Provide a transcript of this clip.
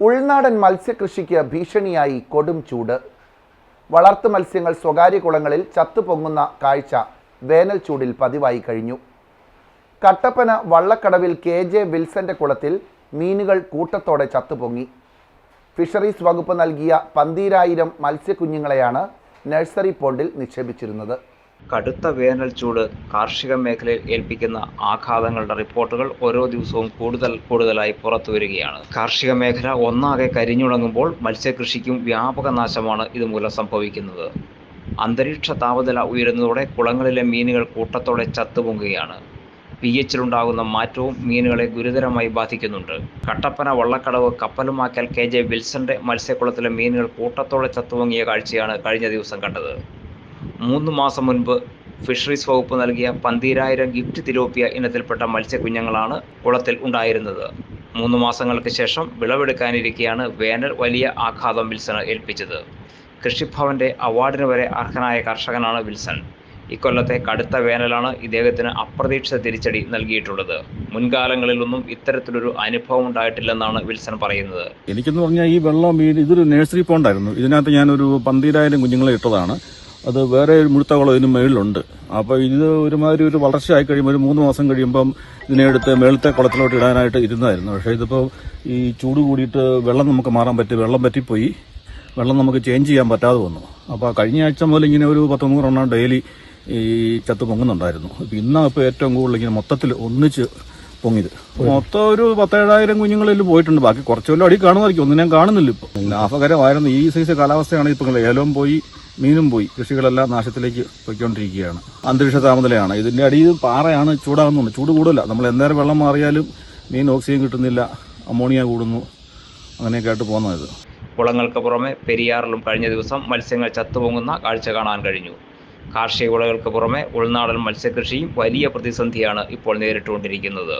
ഉൾനാടൻ മത്സ്യകൃഷിക്ക് ഭീഷണിയായി കൊടും ചൂട്. വളർത്തു മത്സ്യങ്ങൾ സ്വകാര്യ കുളങ്ങളിൽ ചത്തുപൊങ്ങുന്ന കാഴ്ച വേനൽ ചൂടിൽ പതിവായി കഴിഞ്ഞു. കട്ടപ്പന വള്ളക്കടവിൽ കെ ജെ വിൽസന്റെ കുളത്തിൽ മീനുകൾ കൂട്ടത്തോടെ ചത്തുപൊങ്ങി. ഫിഷറീസ് വകുപ്പ് നൽകിയ പന്തീരായിരം മത്സ്യക്കുഞ്ഞുങ്ങളെയാണ് നഴ്സറി പോണ്ടിൽ നിക്ഷേപിച്ചിരുന്നത്. കടുത്ത വേനൽ ചൂട് കാർഷിക മേഖലയിൽ ഏൽപ്പിക്കുന്ന ആഘാതങ്ങളുടെ റിപ്പോർട്ടുകൾ ഓരോ ദിവസവും കൂടുതൽ കൂടുതലായി പുറത്തു വരികയാണ്. കാർഷിക മേഖല ഒന്നാകെ കരിഞ്ഞുണങ്ങുമ്പോൾ മത്സ്യകൃഷിക്കും വ്യാപക നാശമാണ് ഇതുമൂലം സംഭവിക്കുന്നത്. അന്തരീക്ഷ താപനില ഉയരുന്നതോടെ കുളങ്ങളിലെ മീനുകൾ കൂട്ടത്തോടെ ചത്തുപൊങ്ങുകയാണ്. പി എച്ചിലുണ്ടാകുന്ന മാറ്റവും മീനുകളെ ഗുരുതരമായി ബാധിക്കുന്നുണ്ട്. കട്ടപ്പന വള്ളക്കടവ് കപ്പലുമാക്കൽ കെ ജെ വിൽസന്റെ മത്സ്യക്കുളത്തിലെ മീനുകൾ കൂട്ടത്തോടെ ചത്തുപൊങ്ങിയ കാഴ്ചയാണ് കഴിഞ്ഞ ദിവസം കണ്ടത്. മൂന്ന് മാസം മുൻപ് ഫിഷറീസ് വകുപ്പ് നൽകിയ പന്തീരായിരം ഗിഫ്റ്റ് തിലോപ്പിയ ഇനത്തിൽപ്പെട്ട മത്സ്യക്കുഞ്ഞുങ്ങളാണ് കുളത്തിൽ ഉണ്ടായിരുന്നത്. മൂന്ന് മാസങ്ങൾക്ക് ശേഷം വിളവെടുക്കാനിരിക്കെയാണ് വേനൽ വലിയ ആഘാതം വിൽസണ് ഏൽപ്പിച്ചത്. കൃഷിഭവന്റെ അവാർഡിന് വരെ അർഹനായ കർഷകനാണ് വിൽസൺ. ഇക്കൊല്ലത്തെ കടുത്ത വേനലാണ് ഇദ്ദേഹത്തിന് അപ്രതീക്ഷിത തിരിച്ചടി നൽകിയിട്ടുള്ളത്. മുൻകാലങ്ങളിലൊന്നും ഇത്തരത്തിലൊരു അനുഭവം ഉണ്ടായിട്ടില്ലെന്നാണ് വിൽസൺ പറയുന്നത്. എനിക്കെന്ന് പറഞ്ഞാൽ ഈ വെള്ളം ഇതൊരു നഴ്സറി പോണ്ടായിരുന്നു ഇതിനകത്ത് ഞാനൊരു പന്തീരായിരം കുഞ്ഞുങ്ങളെ ഇട്ടതാണ്. അത് വേറെ ഒരു മുഴുത്ത കുളം ഇതിന് മേളിലുണ്ട്. അപ്പോൾ ഇത് ഒരുമാതിരി ഒരു വളർച്ചയായി കഴിയുമ്പോൾ ഒരു മൂന്ന് മാസം കഴിയുമ്പം ഇതിനെ എടുത്ത് മേളത്തെ കുളത്തിലോട്ട് ഇടാനായിട്ട് ഇരുന്നായിരുന്നു. പക്ഷേ ഇതിപ്പോൾ ഈ ചൂട് കൂടിയിട്ട് വെള്ളം നമുക്ക് മാറാൻ പറ്റി വെള്ളം പറ്റിപ്പോയി. വെള്ളം നമുക്ക് ചേഞ്ച് ചെയ്യാൻ പറ്റാതെ വന്നു. അപ്പോൾ കഴിഞ്ഞ ആഴ്ച മുതൽ ഇങ്ങനെ ഒരു പത്ത് നൂറെണ്ണം ഡെയിലി ഈ ചത്ത് പൊങ്ങുന്നുണ്ടായിരുന്നു. ഇപ്പം ഇന്നാണ് ഇപ്പോൾ ഏറ്റവും കൂടുതൽ ഇങ്ങനെ മൊത്തത്തിൽ ഒന്നിച്ച് പൊങ്ങിയത്. മൊത്തം ഒരു പത്തേഴായിരം കുഞ്ഞുങ്ങളിൽ പോയിട്ടുണ്ട്. ബാക്കി കുറച്ച് വല്ലതും അടി കാണുമായിരിക്കും. ഒന്നും ഞാൻ കാണുന്നില്ല ഇപ്പൊ. ലാഭകരമായിരുന്നു. ഈ സൈസ് കാലാവസ്ഥയാണ് ഇപ്പൊ ഏലവും പോയി മീനും പോയി. കൃഷികളെല്ലാം നാശത്തിലേക്ക് പോയിക്കൊണ്ടിരിക്കുകയാണ്. അന്തരീക്ഷ താപനിലയാണ്. ഇതിന്റെ അടിയിൽ പാറയാണ് ചൂടാകുന്നുണ്ട്. ചൂട് കൂടുതല. നമ്മൾ എന്തേരം വെള്ളം മാറിയാലും മീൻ ഓക്സിജൻ കിട്ടുന്നില്ല. അമോണിയ കൂടുന്നു. അങ്ങനെയൊക്കെ ആയിട്ട് പോകുന്നത്. കുളങ്ങൾക്ക് പുറമെ പെരിയാറിലും കഴിഞ്ഞ ദിവസം മത്സ്യങ്ങൾ ചത്തുപൊങ്ങുന്ന കാഴ്ച കാണാൻ കഴിഞ്ഞു. കാർഷിക വിളകൾക്ക് പുറമെ ഉൾനാടൻ മത്സ്യകൃഷിയും വലിയ പ്രതിസന്ധിയാണ് ഇപ്പോൾ നേരിട്ടുകൊണ്ടിരിക്കുന്നത്.